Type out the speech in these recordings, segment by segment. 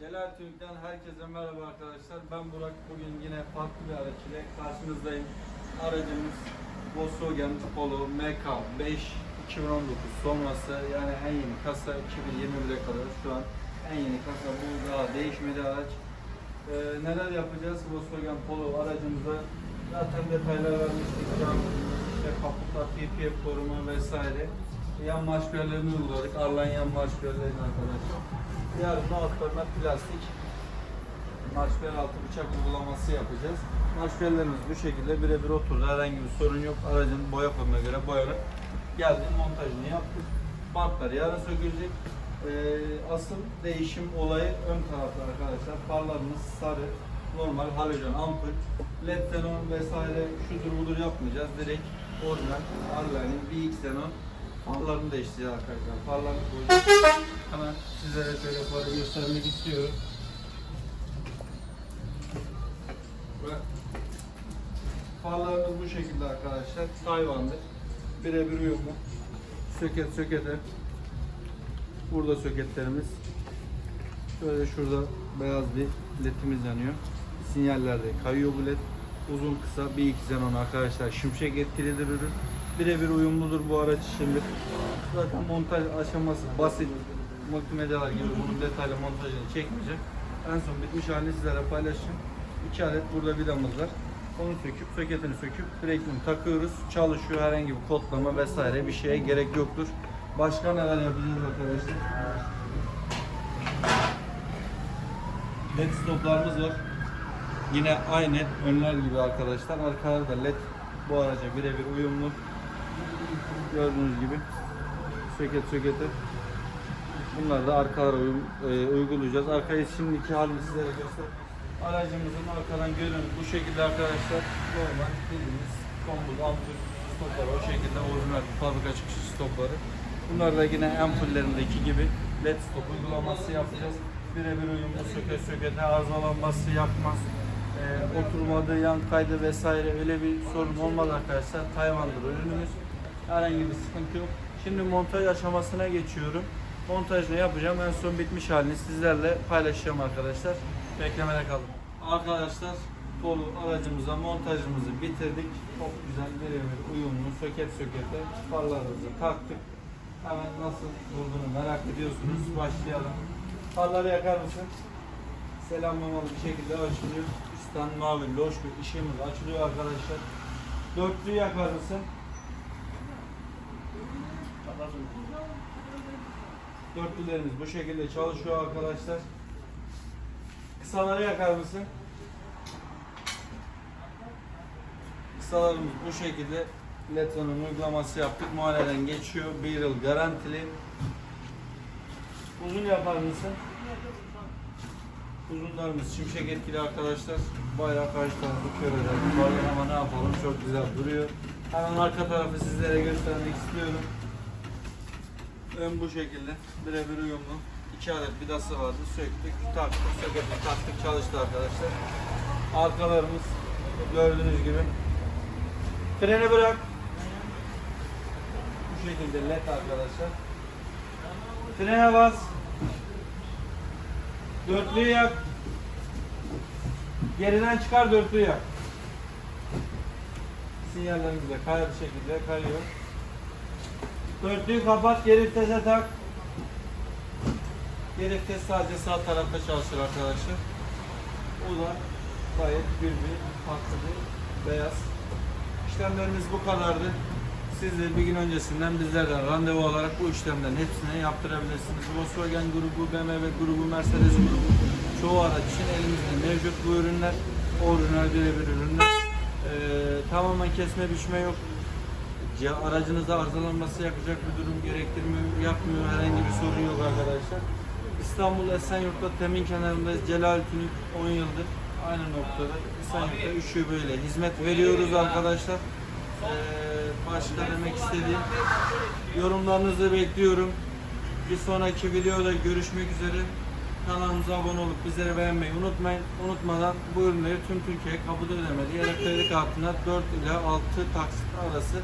Celal Türk'ten herkese merhaba arkadaşlar. Ben Burak. Bugün yine farklı bir araç ile karşınızdayım. Aracımız Volkswagen Polo MK5 2019 sonrası yani en yeni kasa 2021'e kadar şu an en yeni kasa bu daha değişmedi araç. Ee, neler yapacağız Volkswagen Polo aracımıza zaten detaylar vermiştik. Cam, işte kaputlar, PPF koruma vesaire. Yan marşpiyerlerini uyguladık. Arlan yan marşpiyerlerini arkadaşlar. Yarın da altlarına plastik marşpiyer altı bıçak uygulaması yapacağız. Marşpiyerlerimiz bu şekilde birebir oturdu. Herhangi bir sorun yok. Aracın boya formuna göre boyanıp geldi montajını yaptık. Bantlar yarın sökülecek. Ee, asıl değişim olayı ön tarafta arkadaşlar. Farlarımız sarı, normal halojen ampul, led xenon vesaire şudur budur yapmayacağız. Direkt orijinal Arline'in VX xenon farlarını değiştireceğiz arkadaşlar. Farlarını koyacağız. Hemen sizlere şöyle farı göstermek istiyorum. Ve farlarımız bu şekilde arkadaşlar. Tayvan'dır. Birebir uyumlu. Söket sökete. Burada söketlerimiz. Şöyle şurada beyaz bir ledimiz yanıyor. Sinyallerde kayıyor bu led. Uzun kısa bir iki xenon arkadaşlar. Şimşek etkilidir ürün. Birebir uyumludur bu araç içindir. Zaten montaj aşaması basit. Multimedyalar gibi bunun detaylı montajını çekmeyeceğim. En son bitmiş halini sizlere paylaşacağım. İki adet burada vidamız var. Onu söküp, soketini söküp direktini takıyoruz. Çalışıyor. Herhangi bir kodlama vesaire bir şeye gerek yoktur. Başka neler yapacağız arkadaşlar? LED stoplarımız var. Yine aynı önler gibi arkadaşlar. Arkalarda LED bu araca birebir uyumlu. Gördüğünüz gibi söket sökete. Bunları da arkalara uyum, e, uygulayacağız. Arkayı şimdiki halini sizlere göster. Aracımızın arkadan görün bu şekilde arkadaşlar normal bildiğimiz kombul ampul stopları o şekilde orijinal fabrika çıkışı stopları. Bunlar da yine ampullerindeki gibi led stop uygulaması yapacağız. Birebir uyumlu söke sökete arızalanması yapmaz. E, oturmadı, yan kaydı vesaire öyle bir sorun olmaz arkadaşlar. Tayvan'dır ürünümüz. Herhangi bir sıkıntı yok. Şimdi montaj aşamasına geçiyorum. Montajını yapacağım. En son bitmiş halini sizlerle paylaşacağım arkadaşlar. Beklemede kalın. Arkadaşlar Polo aracımıza montajımızı bitirdik. Çok güzel birebir uyumlu söket sökete farlarımızı taktık. Hemen nasıl durduğunu merak ediyorsunuz. Başlayalım. Farları yakar mısın? Selamlamalı bir şekilde açılıyor. Üstten mavi loş bir ışığımız açılıyor arkadaşlar. Dörtlüyü yakar mısın? Dörtlülerimiz bu şekilde çalışıyor arkadaşlar. Kısaları yakar mısın? Kısalarımız bu şekilde Leton'un uygulaması yaptık. Muayeneden geçiyor. Bir yıl garantili. Uzun yapar mısın? Uzunlarımız şimşek etkili arkadaşlar. Bayağı karşı tarafı kör eder. Bazen ama ne yapalım çok güzel duruyor. Hemen arka tarafı sizlere göstermek istiyorum. Ön bu şekilde birebir uyumlu. İki adet vidası vardı. Söktük, taktık, söküp taktık, çalıştı arkadaşlar. Arkalarımız gördüğünüz gibi. Freni bırak. Bu şekilde led arkadaşlar. Frene bas. Dörtlüyü yak. Geriden çıkar dörtlüyü yak. Sinyallerimiz de kayar bir şekilde kayıyor. Dörtlüyü kapat, geri vitese tak. Geri vites sadece sağ tarafta çalışır arkadaşlar. O da gayet gül bir, farklı bir beyaz. İşlemlerimiz bu kadardı. Siz de bir gün öncesinden bizlerden randevu alarak bu işlemlerin hepsini yaptırabilirsiniz. Volkswagen grubu, BMW grubu, Mercedes grubu çoğu araç için elimizde mevcut bu ürünler. Orijinal birebir ürünler. Ee, tamamen kesme biçme yok. Aracınızda arızalanması yapacak bir durum gerektirmiyor, yapmıyor. Herhangi bir sorun yok arkadaşlar. İstanbul Esenyurt'ta temin kenarındayız. Celal Tünük 10 yıldır aynı noktada Esenyurt'ta 3 şubeyle hizmet veriyoruz arkadaşlar. Ee, başka demek istediğim yorumlarınızı bekliyorum. Bir sonraki videoda görüşmek üzere. Kanalımıza abone olup bizleri beğenmeyi unutmayın. Unutmadan bu ürünleri tüm Türkiye kapıda ödemeli ya da kredi kartına 4 ile 6 taksit arası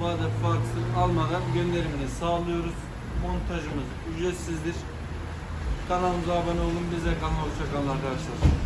vade farksız almadan gönderimini sağlıyoruz. Montajımız ücretsizdir. Kanalımıza abone olun. Bize kalın. Hoşçakalın arkadaşlar.